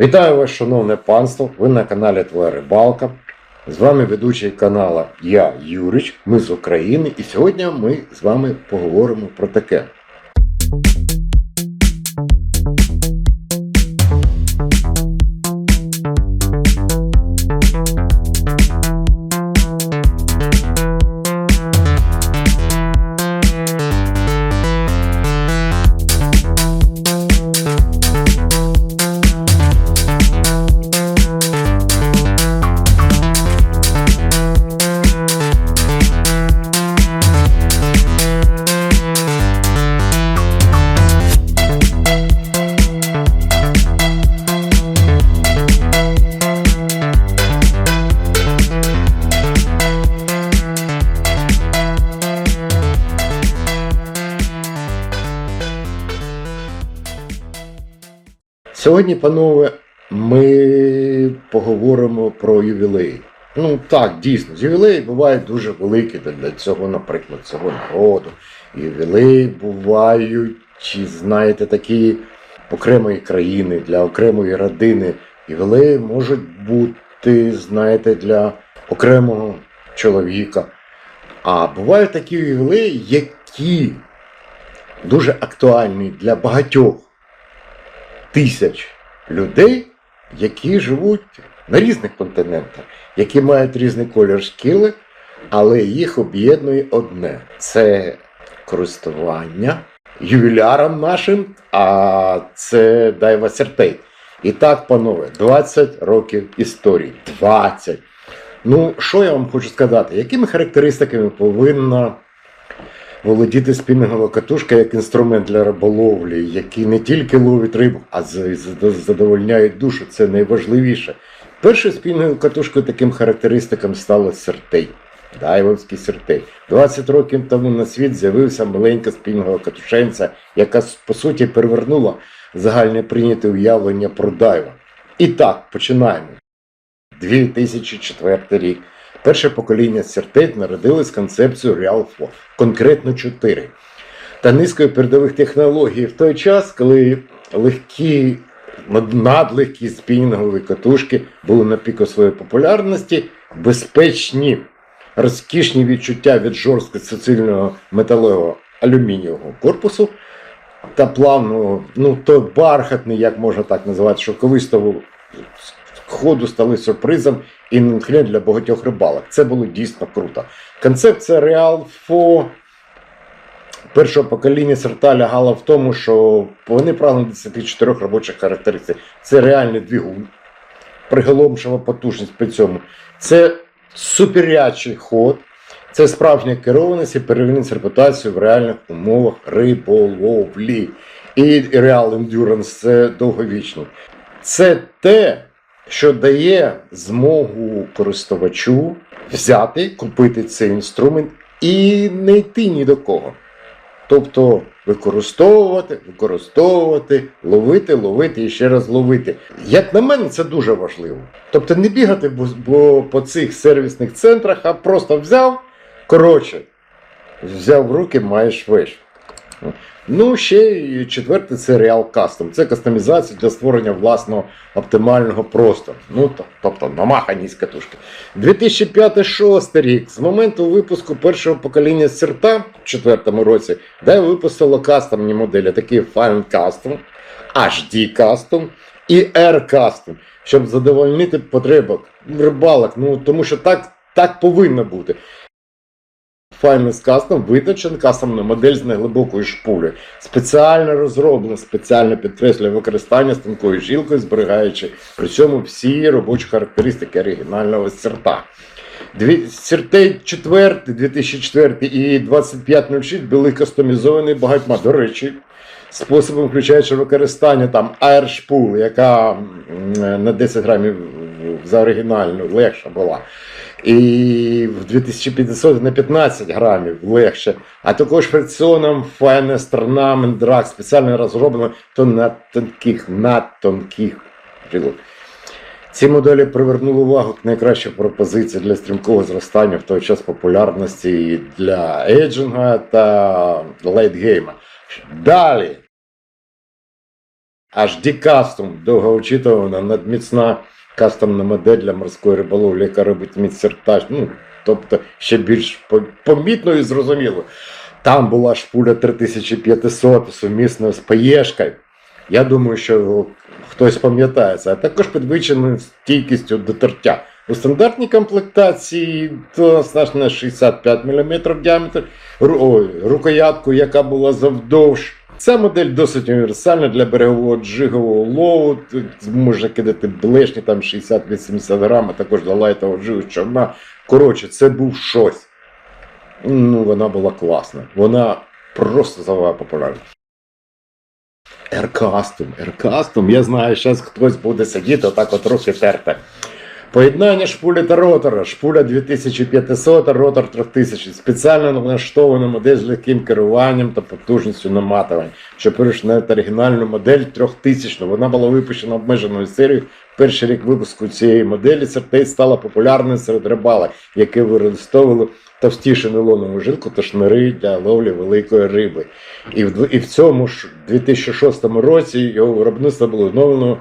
Вітаю вас, шановне панство! Ви на каналі Твоя Рибалка. З вами ведучий канала Я Юрич, ми з України, і сьогодні ми з вами поговоримо про таке. Сьогодні, панове, ми поговоримо про ювілеї. Ну так, дійсно, ювілеї бувають дуже великі для- цього, наприклад, цього народу. Ювілеї бувають, знаєте, такі окремої країни, для окремої родини. Ювілеї можуть бути, знаєте, для окремого чоловіка. А бувають такі ювілеї, які дуже актуальні для багатьох тисяч людей, які живуть на різних континентах, які мають різний колір шкіли, але їх об'єднує одне це користування ювіляром нашим, а це Дайва Сертей. І так, панове, 20 років історії. 20. Ну, що я вам хочу сказати? Якими характеристиками повинна володіти спінінгова катушка як інструмент для риболовлі, який не тільки ловить рибу, а задовольняє душу. Це найважливіше. Першою спінінговою катушкою таким характеристикам стала сертей. Дайвовський сертей. 20 років тому на світ з'явився маленька спінгова катушенця, яка по суті перевернула загальне прийняте уявлення про дайва. І так, починаємо. 2004 рік. Перше покоління сертейт народили з концепцією Real Flow, конкретно 4. Та низкою передових технологій в той час, коли легкі, надлегкі спінінгові катушки були на піку своєї популярності, безпечні, розкішні відчуття від жорстко суцільного металевого алюмінієвого корпусу та плавного, ну той бархатний, як можна так називати, шовковистого ходу стали сюрпризом і натхненням для багатьох рибалок. Це було дійсно круто. Концепція Real Fo першого покоління серта лягала в тому, що вони прагнули 24 робочих характеристик. Це реальний двигун, приголомшива потужність при цьому. Це суперячий ход, це справжня керованість і перевірність репутацію в реальних умовах риболовлі. І Real Endurance це довговічний. Це те, що дає змогу користувачу взяти, купити цей інструмент і не йти ні до кого. Тобто використовувати, використовувати, ловити, ловити і ще раз ловити. Як на мене, це дуже важливо. Тобто не бігати бо, по цих сервісних центрах, а просто взяв, коротше, взяв в руки, маєш вещь. Ну, ще і четверте це Real Custom. Це кастомізація для створення власного оптимального простору. Ну, тобто намахані з катушки. 2005-2006 рік. З моменту випуску першого покоління серта в четвертому році, де випустило кастомні моделі, такі Fine Custom, HD Custom і Air Custom, щоб задовольнити потреби рибалок. Ну, тому що так, так повинно бути. Finance Custom виточена кастомна модель з неглибокою шпулею. Спеціально розроблена, спеціально підкреслює використання з тонкою жилкою, зберігаючи при цьому всі робочі характеристики оригінального серта. Сертей 4, 2004 і 2506 були кастомізовані багатьма. До речі, способом, включаючи використання там аершпул, яка на 10 грамів за оригінальну легша була. І в 2500 на 15 грамів легше, а також фрикціоном Finest Ornament Drag спеціально розроблено то на тонких, надтонких жилах. Ці моделі привернули увагу к найкращих пропозицій для стрімкого зростання в той час популярності для еджинга та лейтгейма. Далі. HD Custom, довгоочікувана, надміцна кастомна модель для морської риболовлі, яка робить мідсертаж. Ну, тобто ще більш помітно і зрозуміло. Там була шпуля 3500 сумісно з паєшкою. Я думаю, що хтось пам'ятає це, а також підвищеною стійкістю до тертя. У стандартній комплектації то значно 65 мм діаметр, рукоятку, яка була завдовж. Ця модель досить універсальна для берегового джигового лову. Тут Можна кидати блешні там 60-80 грам, а також для лайтового джигу човна. Коротше, це був щось. Ну, вона була класна. Вона просто завела популярність. Еркастом, еркастом. Я знаю, зараз хтось буде сидіти, отак от руки терти. Поєднання шпулі та ротора. Шпуля 2500, ротор 3000. Спеціально налаштована модель з легким керуванням та потужністю наматувань, що перейшла на оригінальну модель 3000. Вона була випущена обмеженою серією. Перший рік випуску цієї моделі Сертей стала популярною серед рибалок, які використовували товстішу нейлонову жилку та шнури для ловлі великої риби. І в, і в цьому ж 2006 році його виробництво було оновлено.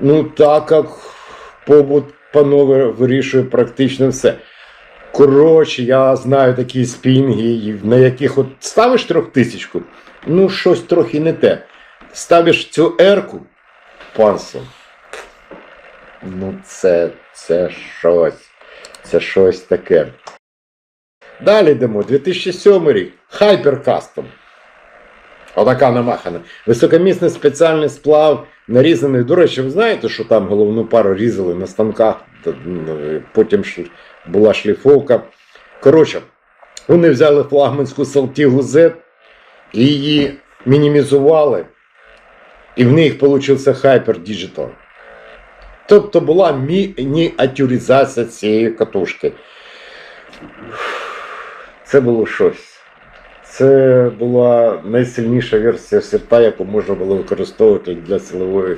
Ну, так як побут панове вирішує практично все. Коротше, я знаю такі спінги, на яких от ставиш трьохтисячку, ну щось трохи не те. Ставиш цю ерку панцем. Ну, це, це щось. Це щось таке. Далі йдемо. 2007 рік. Hyper Custom. Отака намахана. Високомісний спеціальний сплав, нарізаний. До речі, ви знаєте, що там головну пару різали на станках, ну, потім була шліфовка. Коротше, вони взяли флагманську Салтігу Z і її мінімізували, і в них получився Hyper Digital. Тобто була мініатюризація цієї катушки. Це було щось. Це була найсильніша версія серта, яку можна було використовувати для силової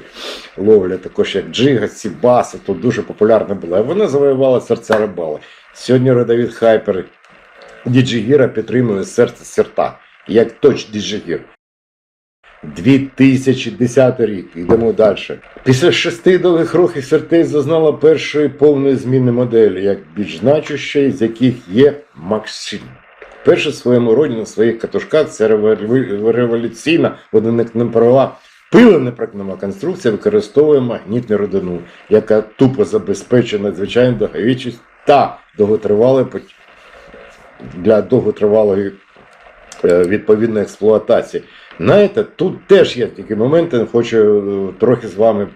ловлі, також як джига, сібаси, то дуже популярна була. Вона завоювала серця рибали. Сьогодні родовід Хайпер Діджигіра підтримує серце серта, як точ Діджигір. 2010 рік. Йдемо далі. Після шести довгих років Сертей зазнала першої повної зміни моделі, як більш значущої, з яких є Максим. Перше в своєму роді на своїх катушках револю- революційна водоникнепрова пиленеприкнова конструкція використовує магнітну родину, яка тупо забезпечує надзвичайну довговічність та довготривалої пот- для довготривалої е, відповідної експлуатації. Знаєте, тут теж є такі моменти, хочу е, трохи з вами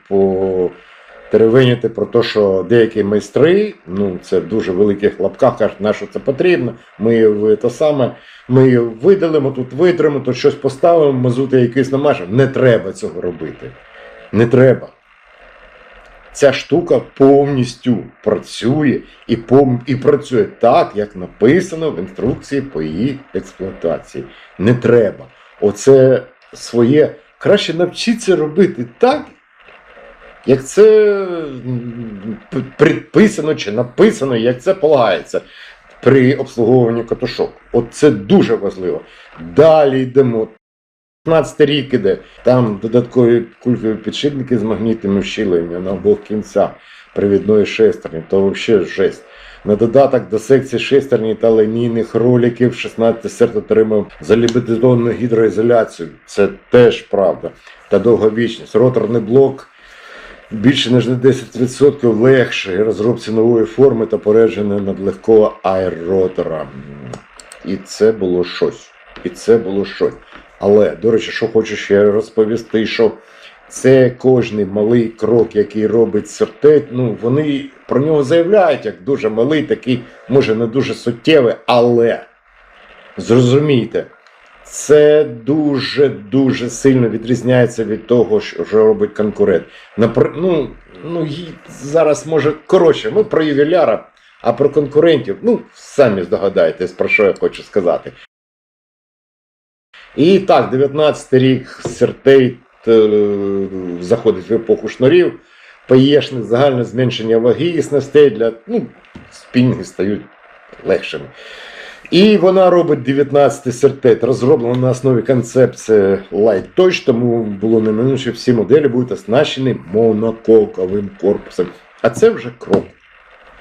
потеревеніти про те, що деякі майстри, ну це в дуже великих лапках, кажуть, на що це потрібно, ми те саме, ми видалимо, тут витримо, тут щось поставимо, мазути якийсь намажемо. Не треба цього робити. Не треба. Ця штука повністю працює і, пов- і працює так, як написано в інструкції по її експлуатації. Не треба. Оце своє краще навчитися робити так, як це предписано чи написано, як це полагається при обслуговуванні катушок. От це дуже важливо. Далі йдемо. 15 рік іде, там додаткові кулькові підшипники з магнітними щіленнями на обох кінцях привідної шестерні, то взагалі жесть. На додаток до секції шестерні та лінійних роликів 16 серд отримав залібетонну гідроізоляцію. Це теж правда. Та довговічність. Роторний блок більше ніж на 10% легший розробці нової форми та поряджений над легкого аеротора. І це було щось. І це було щось. Але, до речі, що хочу ще розповісти, що це кожний малий крок, який робить сертет, ну вони про нього заявляють як дуже малий, такий, може не дуже суттєвий, але зрозумійте, це дуже дуже сильно відрізняється від того, що робить конкурент. Напр... Ну, ну зараз може коротше, ми про ювіляра, а про конкурентів, ну самі здогадаєтесь, про що я хочу сказати. І так, 19 рік Сертей е, заходить в епоху шнурів, паєшних, загальне зменшення ваги і для ну, спінги стають легшими. І вона робить 19 сертет, розроблена на основі концепції Light тому було неминуче, що всі моделі будуть оснащені монококовим корпусом. А це вже крок.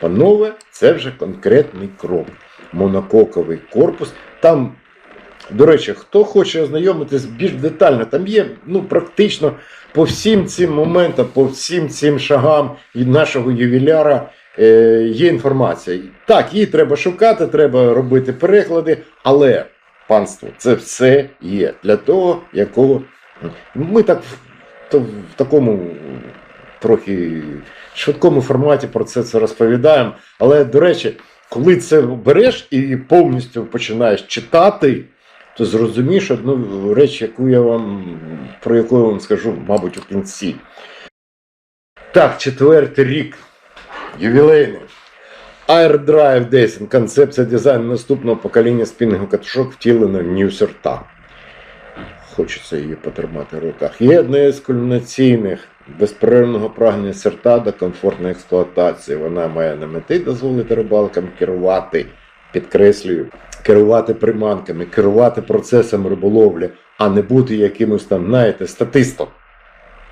Панове, це вже конкретний крок. Монококовий корпус. Там, до речі, хто хоче ознайомитись більш детально, там є ну, практично по всім цим моментам, по всім цим шагам від нашого ювіляра є інформація. Так, її треба шукати, треба робити переклади, але панство, це все є для того, якого ми так то, в такому трохи швидкому форматі про це, це розповідаємо. Але, до речі, коли це береш і повністю починаєш читати, то зрозумієш одну реч, яку я вам про яку я вам скажу, мабуть, у кінці. Так, четвертий рік. Ювілейний. AirDrive 10. Концепція дизайну наступного покоління спінного катушок втілена в Ньюсерта. Хочеться її потримати в руках. Є одне з кульмінаційних безперервного прагнення серта до комфортної експлуатації. Вона має на меті дозволити рибалкам керувати, підкреслюю, керувати приманками, керувати процесом риболовлі, а не бути якимось там, знаєте, статистом.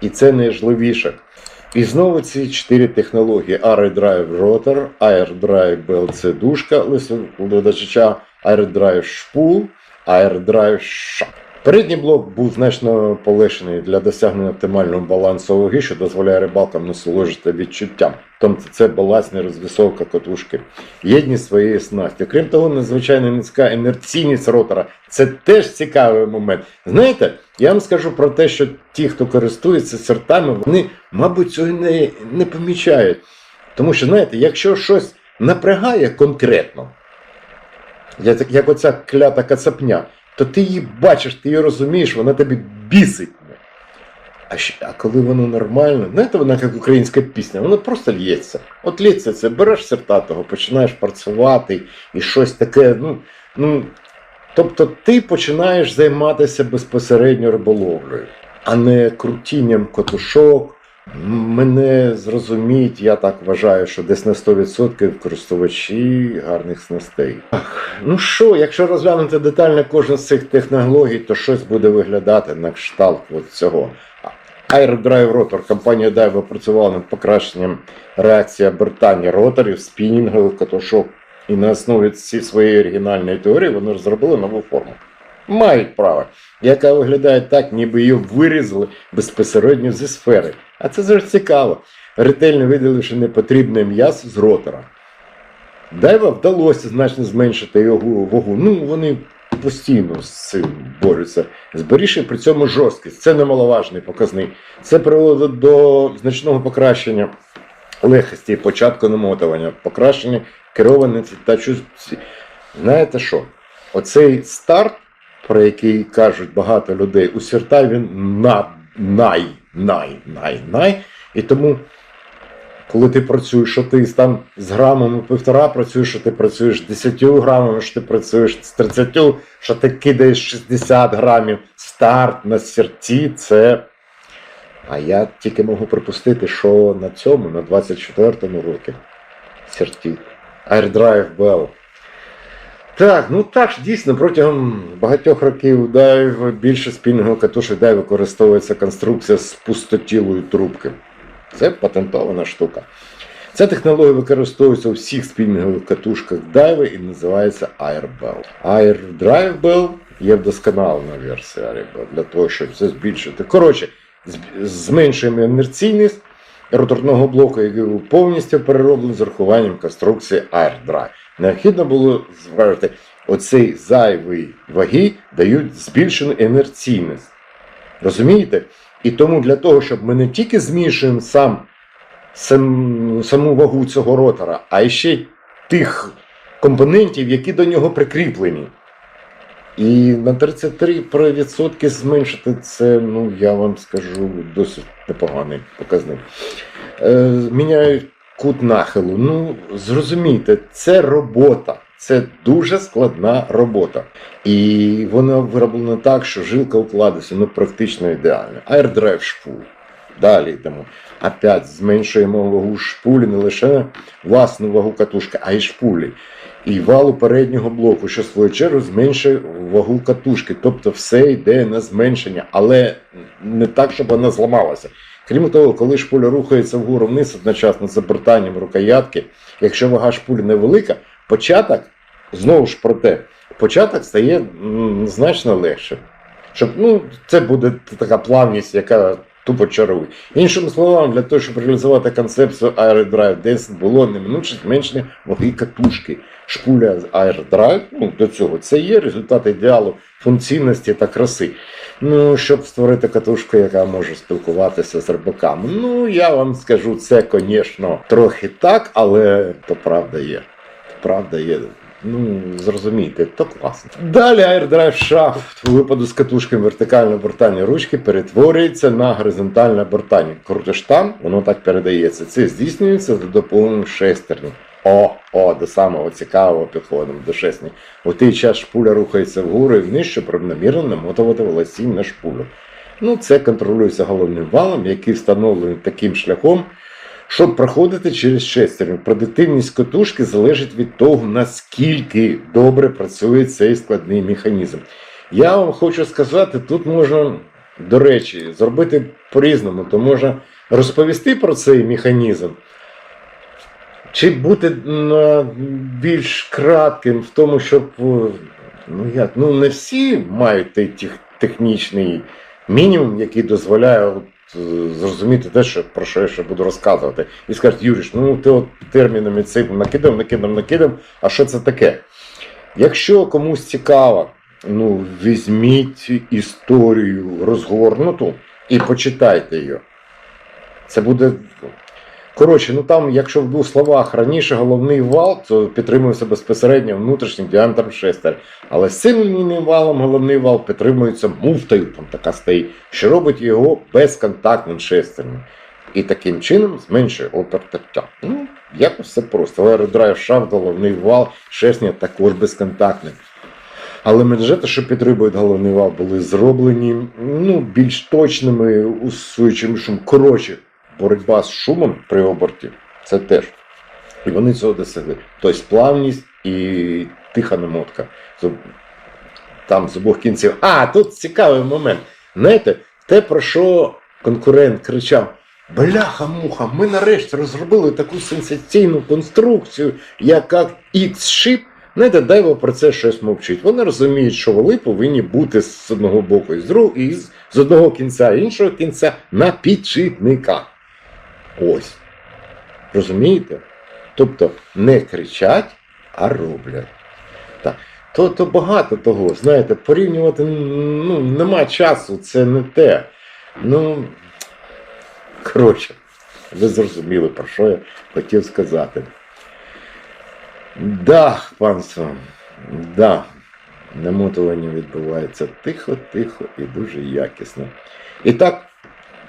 І це найважливіше. І знову ці чотири технології: AirDrive Rotor, AirDrive BLC дужка лисоводача, AirDrive шпул, AirDrive шап. Передній блок був значно полегшений для досягнення оптимального балансу ваги, що дозволяє рибалкам насолоджувати відчуттям. Тобто це балансна розвісовка катушки, єдність своєї снасті. Крім того, надзвичайно низька інерційність ротора. Це теж цікавий момент. Знаєте, я вам скажу про те, що ті, хто користується сертами, вони, мабуть, цього не, не помічають. Тому що, знаєте, якщо щось напрягає конкретно, як, як оця клята кацапня, то ти її бачиш, ти її розумієш, вона тобі бісить. А, щ- а коли воно нормально, знаєте, вона як українська пісня, воно просто лється. От лється це, береш сертатого, починаєш працювати і щось таке. ну, ну, Тобто ти починаєш займатися безпосередньо риболовлею, а не крутінням котушок. Мене зрозуміють, я так вважаю, що десь на 100% користувачі гарних снастей. Ах, ну що, якщо розглянути детально кожну з цих технологій, то щось буде виглядати на кшталт цього. Aerodrive Rotor. Компанія Daiwa працювала над покращенням реакції обертання роторів, спінінгових катушок. І на основі цієї своєї оригінальної теорії вони розробили нову форму. Мають право, яка виглядає так, ніби її вирізали безпосередньо зі сфери. А це завжди цікаво. Ретельно виділивши непотрібне м'ясо з ротора. Дайва вдалося значно зменшити його вагу. Ну, вони постійно з цим борються. Зберігши при цьому жорсткість. Це немаловажний показник. Це привело до значного покращення легкості початку намотування, покращення керованості та чувстві. Знаєте що? Оцей старт, про який кажуть багато людей, у сірта він на, най, най, най, най. І тому, коли ти працюєш, що ти там з грамами півтора працюєш, що ти працюєш з 10 грамами, що ти працюєш з 30, що ти кидаєш 60 грамів. Старт на сірті це. А я тільки можу припустити, що на цьому, на 24-му році, сірті. AirDrive Bell. Так, ну так ж дійсно, протягом багатьох років Дайв більше спільного катушок Дайв використовується конструкція з пустотілою трубки. Це патентована штука. Ця технологія використовується у всіх спільних катушках Дайви і називається AirBell. AirDrive є вдосконалена версія AirBell для того, щоб це збільшити. Коротше, зменшуємо інерційність роторного блоку, який був повністю перероблений з урахуванням конструкції AirDrive. Необхідно було зважити, оцей зайвий ваги дають збільшену інерційність. Розумієте? І тому для того, щоб ми не тільки змішуємо сам, сам, саму вагу цього ротора, а ще й тих компонентів, які до нього прикріплені. І на 33% зменшити це, ну я вам скажу, досить непоганий показник. Е, міняють кут нахилу. Ну, зрозумійте, це робота. Це дуже складна робота. І вона вироблена так, що жилка укладається ну, практично ідеально. AirDrive шпул. Далі йдемо. Опять зменшуємо вагу шпулі, не лише власну вагу катушки, а й шпулі. І валу переднього блоку, що в свою чергу зменшує вагу катушки. Тобто все йде на зменшення, але не так, щоб вона зламалася. Крім того, коли шпуля рухається вгору вниз одночасно з обертанням рукоятки, якщо вага шпулі невелика, початок, знову ж про те, початок стає значно легше. Щоб, ну, це буде така плавність, яка тупо чарує. Іншими словами, для того, щоб реалізувати концепцію Aerodrive 10, було неминуче зменшення ваги катушки. Шпуля з Aerodrive, ну, до цього це є результат ідеалу функційності та краси. Ну, щоб створити катушку, яка може спілкуватися з рибаками. Ну, я вам скажу, це, звісно, трохи так, але то правда є. Правда є. Ну, зрозумійте, то класно. Далі AirDrive Shaft у випаду з катушками вертикальне обертання ручки перетворюється на горизонтальне обертання. Крутиш там, воно так передається. Це здійснюється за допомогою шестерні. О, о, до самого цікавого підходимо до шестерні. У той час шпуля рухається вгору і вниз, щоб равномірно намотувати волосінь на шпулю. Ну, це контролюється головним валом, який встановлений таким шляхом, щоб проходити через шестерню. Продуктивність катушки залежить від того, наскільки добре працює цей складний механізм. Я вам хочу сказати, тут можна, до речі, зробити по-різному, то можна розповісти про цей механізм. Чи бути більш кратким в тому, щоб е, ну як, ну не всі мають той технічний мінімум, який дозволяє зрозуміти те, що, про що я ще буду розказувати. І скажуть, Юріш, ну ти от термінами цим накидав, накидав, накидав, а що це таке? Якщо комусь цікаво, ну візьміть історію розгорнуту і почитайте її. Це буде. Коротше, ну там, якщо в двох словах раніше головний вал, то підтримується безпосередньо внутрішнім діаметром шестер. Але лінійним валом головний вал підтримується муфтою, там така стоїть, що робить його безконтактним шестерним. І таким чином зменшує опір тертя. Ну, якось все просто. Аеродрайв шафт, головний вал, шестерня також безконтактний. Але менжети, що підтримують головний вал, були зроблені ну, більш точними, усуючими шум. Коротше, боротьба з шумом при оберті це теж. І вони цього досягли. Тобто плавність і тиха намотка. Там з обох кінців. А, тут цікавий момент. Знаєте, те, про що конкурент кричав: Бляха-муха, ми нарешті розробили таку сенсаційну конструкцію, яка X-Ship. Знаєте, Дайво про це щось мовчить. Вони розуміють, що воли повинні бути з одного боку і з другого, і з, одного кінця іншого кінця на підшипниках. Ось. Розумієте? Тобто не кричать, а роблять. Так. То, то багато того, знаєте, порівнювати ну, нема часу, це не те. Ну, коротше, ви зрозуміли, про що я хотів сказати. Да, панство, да, намотування відбувається тихо, тихо і дуже якісно. І так,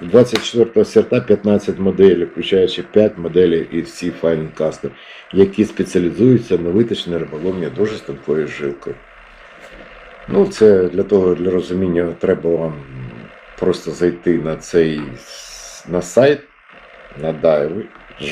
24 серпня 15 моделей, включаючи 5 моделей і всі файлінг касти, які спеціалізуються на виточній риболовні дуже з тонкою жилкою. Ну, це для того, для розуміння, треба вам просто зайти на цей на сайт, на Дайви,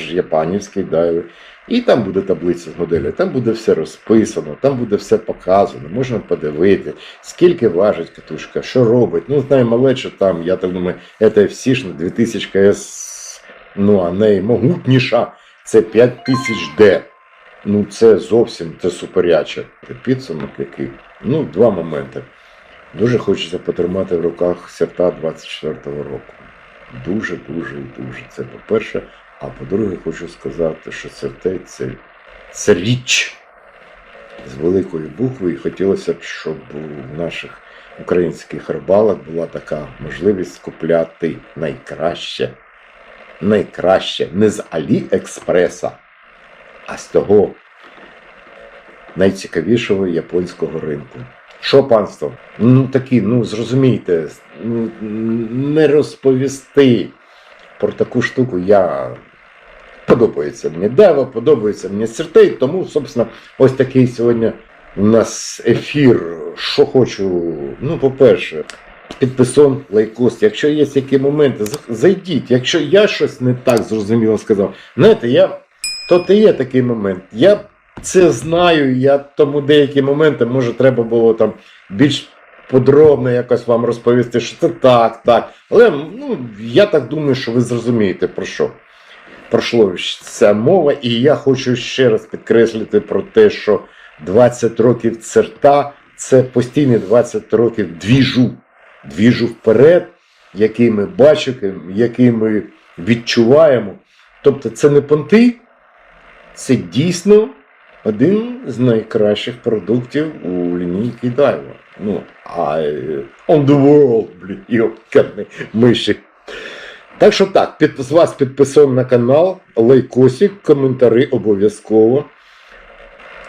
япанівський Дайви, і там буде таблиця з моделі, там буде все розписано, там буде все показано, можна подивити, скільки важить катушка, що робить. Ну, наймалече там, я так думаю, це всішна 2000 С, ну а наймогутніша це 5000D. Ну, це зовсім це суперяче. Підсумок який. Ну, два моменти. Дуже хочеться потримати в руках серта 24-го року. Дуже, дуже і дуже. Це по-перше. А по-друге, хочу сказати, що серте це, це річ з великої букви. І хотілося б, щоб у наших українських рибалок була така можливість купляти найкраще. Найкраще не з Аліекспреса, а з того найцікавішого японського ринку. Що панство? Ну такі, ну зрозумійте, ну, не розповісти про таку штуку я. Подобається мені Дева, подобається мені Сертей, тому, собственно, ось такий сьогодні у нас ефір. Що хочу. Ну, по-перше, Підписон, лайкос. Якщо є які моменти, зайдіть. Якщо я щось не так зрозуміло сказав, знаєте, я то це є такий момент. Я це знаю, я тому деякі моменти, може, треба було там більш подробно якось вам розповісти, що це так, так. Але ну, я так думаю, що ви зрозумієте про що. Пройшло ця мова, і я хочу ще раз підкреслити про те, що 20 років церта це постійні 20 років двіжу. Двіжу вперед, який ми бачимо, який ми відчуваємо. Тобто це не понти, це дійсно один з найкращих продуктів у лінійки Дайва. Ну, а е, on the world, блін, йопкарний миші. Так що так, під, з вас підписав на канал, лайкосик, коментарі обов'язково.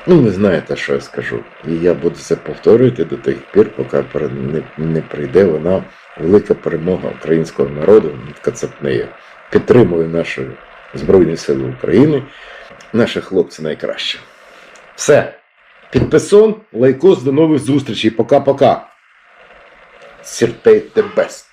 Ну, ви знаєте, що я скажу. І я буду це повторювати до тих пір, поки не, не прийде вона велика перемога українського народу над Кацапнею. Підтримую наші Збройні Сили України. Наші хлопці найкраще. Все. Підписон, лайкос, до нових зустрічей. Пока-пока. Сіртей the best.